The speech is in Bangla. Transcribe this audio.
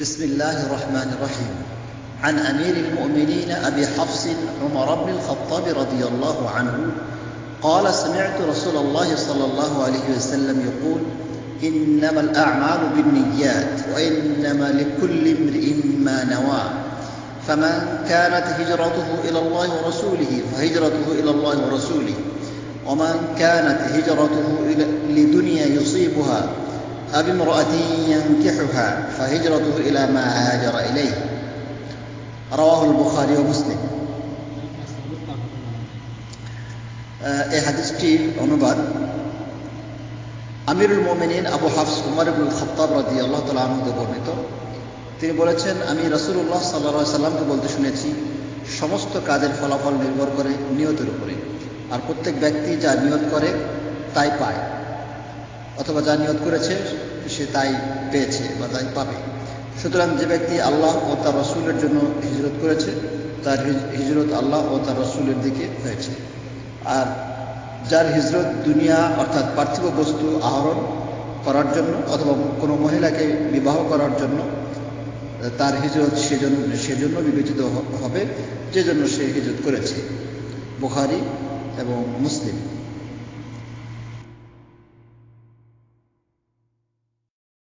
بسم الله الرحمن الرحيم. عن أمير المؤمنين أبي حفص عمر بن الخطاب رضي الله عنه قال سمعت رسول الله صلى الله عليه وسلم يقول إنما الأعمال بالنيات وإنما لكل امرئ ما نوى. فمن كانت هجرته إلى الله ورسوله فهجرته إلى الله ورسوله ومن كانت هجرته إلى لدنيا يصيبها أو امرأة ينكحها فهجرته إلى ما هاجر إليه رواه البخاري ومسلم এই হাদিসটির অনুবাদ আমিরুল মোমিনিন আবু হাফস উমর ইবুল খত্তাব রাজি আল্লাহ তালা আহমদে বর্ণিত তিনি বলেছেন আমি রসুল্লাহ সাল্লা সাল্লামকে বলতে শুনেছি সমস্ত কাজের ফলাফল নির্ভর করে নিয়তের উপরে আর প্রত্যেক ব্যক্তি যা নিয়ত করে তাই পায় অথবা যা নিয়ত করেছে, সে তাই পেয়েছে বা তাই পাবে। সুতরাং যে ব্যক্তি আল্লাহ ও তার রসুলের জন্য হিজরত করেছে, তার হিজরত আল্লাহ ও তার রসুলের দিকে হয়েছে। আর যার হিজরত দুনিয়া অর্থাৎ পার্থিব বস্তু আহরণ করার জন্য অথবা কোনো মহিলাকে বিবাহ করার জন্য, তার হিজরত সেজন্য সেজন্য বিবেচিত হবে যে জন্য সে হিজরত করেছে। বুখারি এবং মুসলিম।